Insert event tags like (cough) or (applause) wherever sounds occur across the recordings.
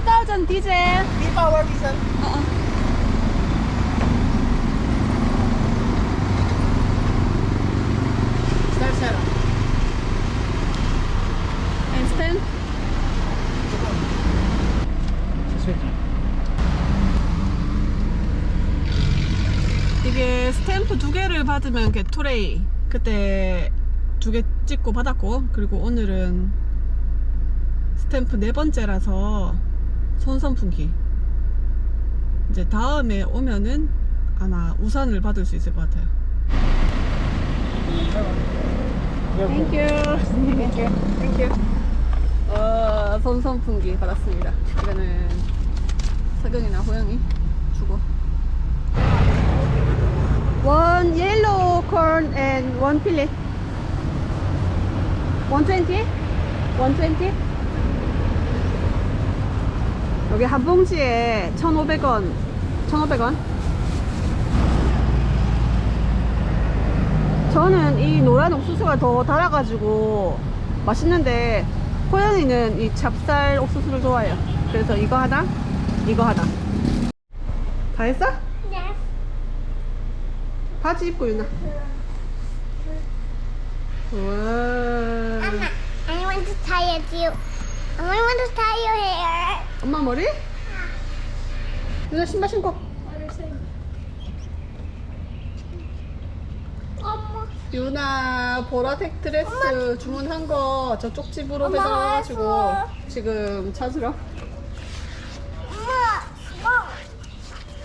2000 diesel. V-Power diesel. Oo. Start, sir. And stand. 이게 스탬프 두 개를 받으면 게토레이 그때 두 개 찍고 받았고 그리고 오늘은 스탬프 네 번째라서 손선풍기. 이제 다음에 오면은 아마 우산을 받을 수 있을 것 같아요. 땡큐 땡큐 땡큐 어, 손선풍기 받았습니다. 이거는 석영이나 호영이 주고. One yellow corn and one fillet. 120? 120? 여기 한 봉지에 1,500원. 1,500원. 저는 이 노란 옥수수가 더 달아가지고 맛있는데 호연이는 이 찹쌀 옥수수를 좋아해요. 그래서 이거 하나, 이거 하나. 다 했어? Yes. 바지 입고 유나. Anna, I want to tie it you. I want to tie your hair. 엄마 머리? 유나 신발 신고. 엄마. 유나 보라색 드레스 주문한 거 저쪽 집으로 엄마, 배달와가지고 알았어. 지금 찾으러. 엄마. 어.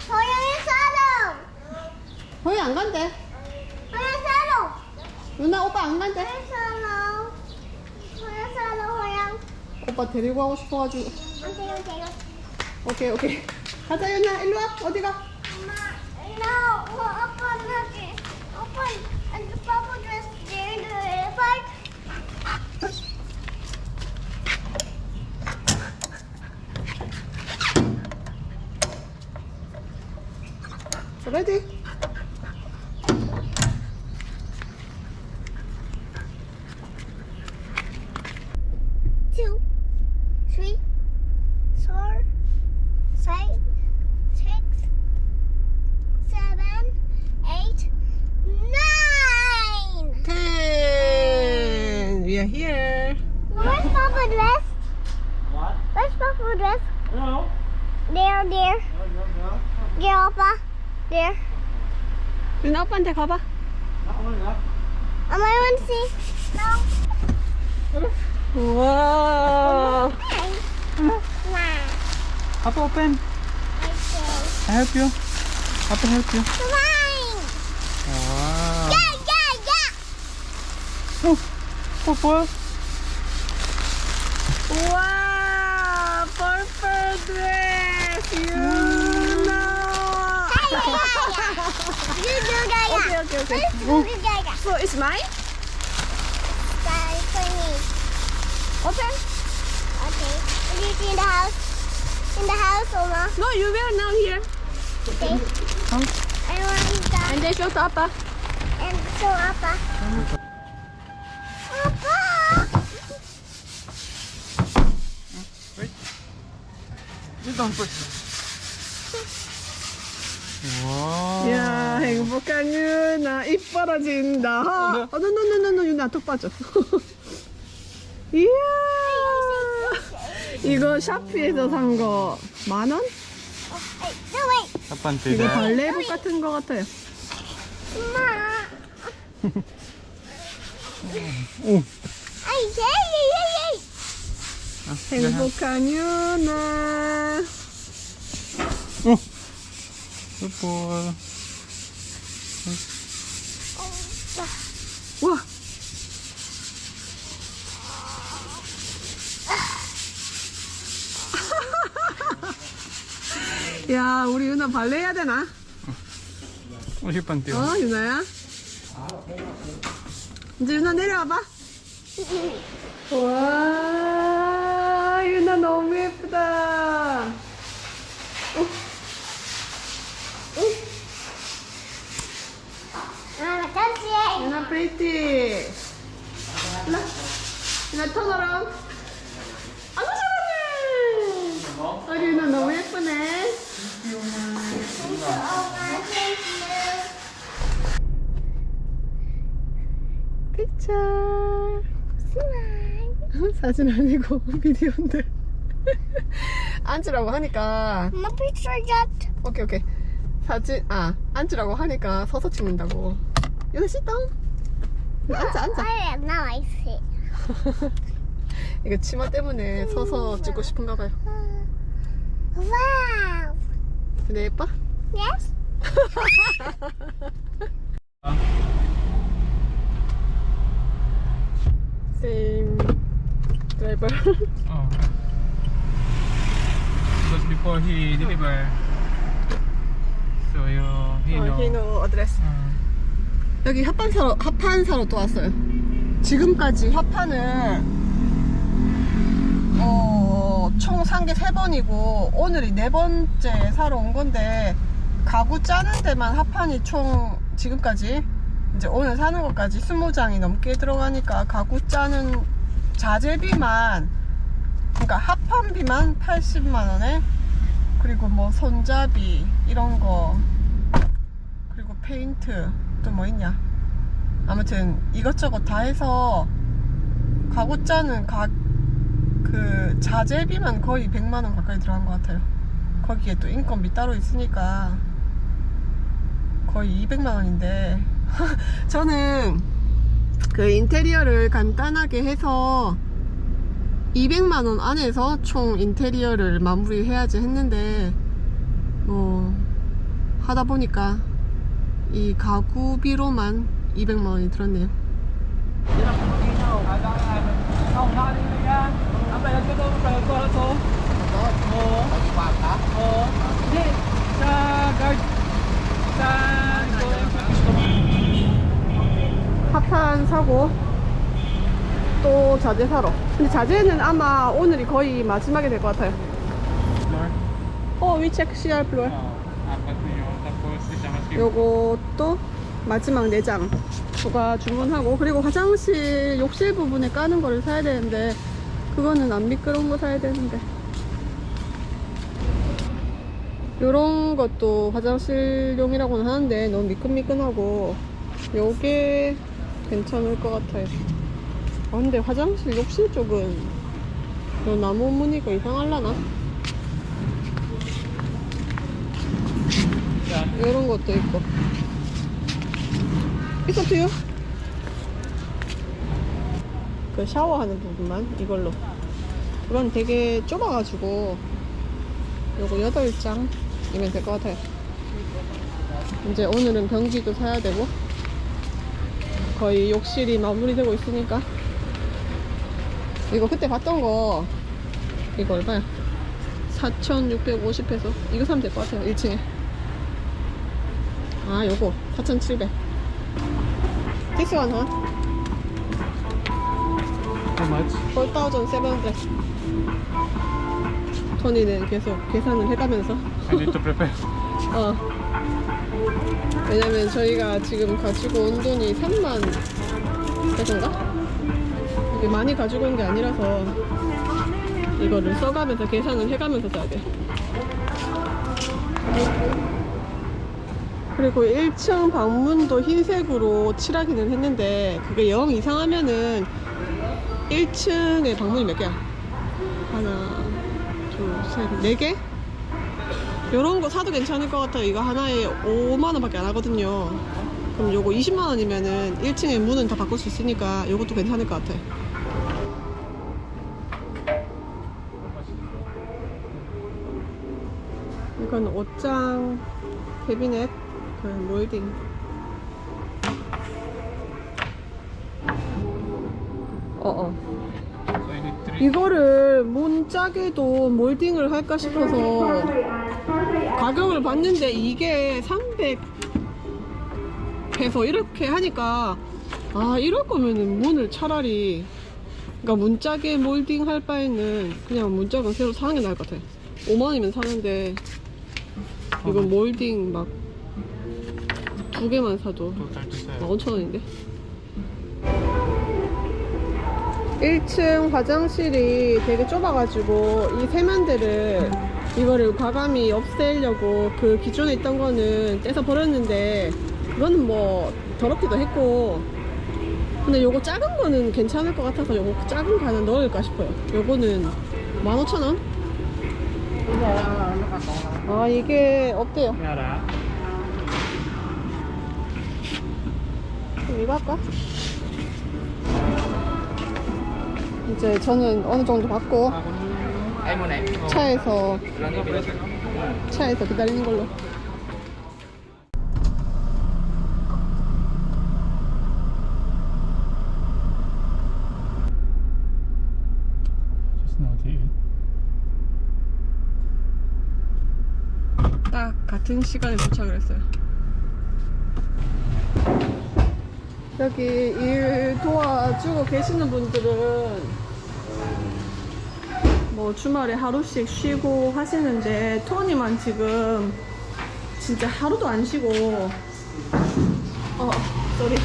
호영이 사러. 거기 안 간대. 호영 사러. 유나 오빠 안 간대. 호영 사러. 호영 사러 호영. 오빠 데리고 가고 싶어가지고. 오케이 오케이. 오케이 오케이. 가자 유나 일로 와. 어디 가? 엄마. No. 어, 아빠 나지. 아빠. Papa just did it. But 레디. two, 유나 오빠한테 가봐. Not one enough. Am I want to see? No. 우와. Nah. Papa, open. Okay. I help you. Papa, help you. Fine. Wow. Yeah, yeah, yeah. Oh, Papa. 우 okay, okay. So it's mine? for me. Open. Okay. Is it in the house? In the house, Oma? No, you will now here. Okay. Huh? I want that. And then show to Appa. And show Appa. Appa! Wait. You don't push. 이야 행복한 유나 입 벌어진다. 어, 너, 너, 너, 너, 너, 유나 톡 빠져. (laughs) 이야 이거 샤피에서 산 거 만 원? Hey, no, wait. 아빠한테 이거 발레복 같은 거 같아요. Hey, hey, hey. 행복한 유나. 오. 풋볼. 와. (laughs) 야, 우리 유나 발레 해야 되나? 50번 뛰어. 어, 유나야? 이제 유나 내려와봐. 와, 유나 너무 예쁘다. 유나 pretty. 유나, 유나 turn around. 아주 잘하네. 우리 유나 너무 예쁘네. 픽처. 스마일. 사진 아니고 비디오인데. 앉으라고 하니까. 엄마 픽처 잡. 오케이 오케이. 사진 아 앉으라고 하니까 서서 찍는다고. 여기 down 앉아 앉아 I now I see. 이거 치마 때문에 서서 찍고 싶은가 봐요 Wow. 근데 예뻐? Yes. same driver Oh. Because before he deliver, so you he 어, know. he know address Uh, 여기 합판 사러 합판 사러 또 왔어요. 지금까지 합판을 어, 총 산 게 세 번이고 오늘이 네 번째 사러 온 건데 가구 짜는 데만 합판이 총 지금까지 이제 오늘 사는 것까지 20장이 넘게 들어가니까 가구 짜는 자재비만 그러니까 합판비만 80만 원에 그리고 뭐 손잡이 이런 거 그리고 페인트 또 뭐 있냐? 아무튼 이것저것 다 해서 가구 짜는 가, 그 자재비만 거의 100만원 가까이 들어간 것 같아요. 거기에 또 인건비 따로 있으니까 거의 200만원인데. (laughs) 저는 그 인테리어를 간단하게 해서 200만원 안에서 총 인테리어를 마무리해야지 했는데 뭐 하다 보니까 이 가구비로만 200만 원이 들었네요. 합판 사고 또 자재 사러. 근데 자재는 아마 오늘이 거의 마지막이 될 것 같아요. 어, 위 체크 CR 플 요것도 마지막 4장 추가 주문하고 그리고 화장실 욕실 부분에 까는 거를 사야 되는데 그거는 안 미끄러운 거 사야 되는데 요런 것도 화장실용이라고는 하는데 너무 미끈미끈하고 요게 괜찮을 것 같아요 아 근데 화장실 욕실 쪽은 요 나무 무늬가 이상할라나? 이런 것도 있고. to you. 그 샤워하는 부분만 이걸로. 그건 되게 좁아가지고 요거 8장이면 될 것 같아요. 이제 오늘은 변기도 사야 되고 거의 욕실이 마무리되고 있으니까. 이거 그때 봤던 거 이거 얼마야? 4,650페소. 이거 사면 될 것 같아요 1층에 아 요거 4,700 This one, huh? How much? 4,700 토니는 계속 계산을 해가면서 I need to prepare. (laughs) 어 왜냐면 저희가 지금 가지고 온 돈이 3만 peso인가? 이게 많이 가지고 온 게 아니라서 이거를 써가면서 계산을 해가면서 써야 돼 그리고 1층 방문도 흰색으로 칠하기는 했는데 그게 영 이상하면은 1층에 방문이 몇 개야? 하나, 둘, 셋, 네 개? 요런 거 사도 괜찮을 것 같아요. 이거 하나에 5만원 밖에 안 하거든요. 그럼 요거 20만원이면은 1층에 문은 다 바꿀 수 있으니까 요것도 괜찮을 것 같아요. 이건 옷장 캐비넷 그 몰딩 어어 three. 이거를 문짝에도 몰딩을 할까 싶어서 가격을 봤는데 이게 300 해서 이렇게 하니까 아 이럴 거면은 문을 차라리 그러니까 문짝에 몰딩 할 바에는 그냥 문짝은 새로 사는 게 나을 것 같아 5만원이면 사는데 이건 몰딩 막 두 개만 사도 Total to seven. 5천원인데 1층 화장실이 되게 좁아가지고 이 세면대를 이거를 과감히 없애려고 그 기존에 있던 거는 떼서 버렸는데 그거는 뭐 더럽기도 했고 근데 요거 작은 거는 괜찮을 것 같아서 요거 작은 거 하나 넣을까 싶어요. 요거는 15,000원? 아, 이게 없대요. 그럼 이거 할까? 이제 저는 어느 정도 받고. 차에서. 차에서 기다리는 걸로. 딱 같은 시간에 도착을 했어요. 여기 일 도와주고 계시는 분들은 뭐 주말에 하루씩 쉬고 하시는데 토니만 지금 진짜 하루도 안 쉬고 어 쏘리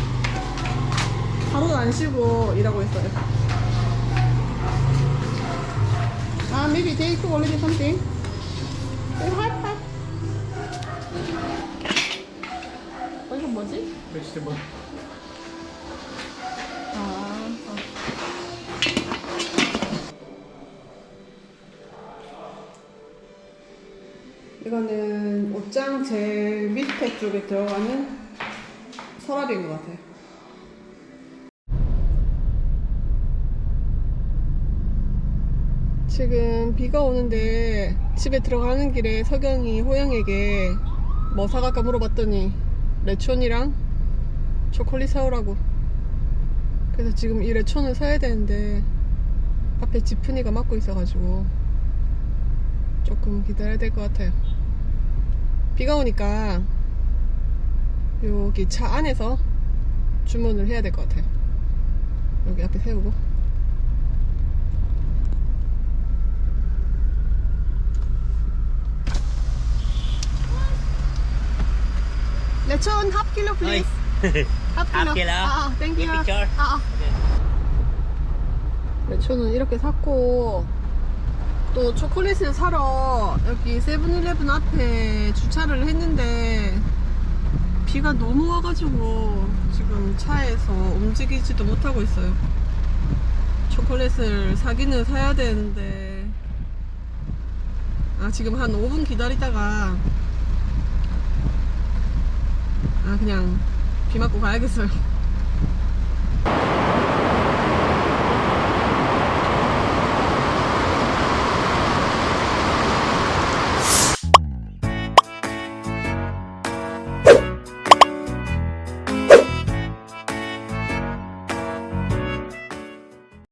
하루도 안 쉬고 일하고 있어요. 아, maybe they cook already something. Say hi, hi. 어, 이건 뭐지? Vegetable. 아, 이거는 옷장 제일 밑에 쪽에 들어가는 서랍인 것 같아요. 지금 비가 오는데 집에 들어가는 길에 석영이 호영에게 뭐 사갈까 물어봤더니 레촌이랑 초콜릿 사오라고 그래서 지금 이 레촌을 사야 되는데 앞에 지프니가 막고 있어가지고 조금 기다려야 될 것 같아요. 비가 오니까 여기 차 안에서 주문을 해야 될 것 같아요. 여기 앞에 세우고. 레촌 half kilo please. half kilo. Half kilo? 아, 아, thank you. 아, 아. 레초는 이렇게 샀고 또 초콜릿을 사러 여기 세븐일레븐 앞에 주차를 했는데 비가 너무 와가지고 지금 차에서 움직이지도 못하고 있어요. 초콜릿을 사기는 사야 되는데 아 지금 한 5분 기다리다가 아 그냥 비 맞고 가야겠어요.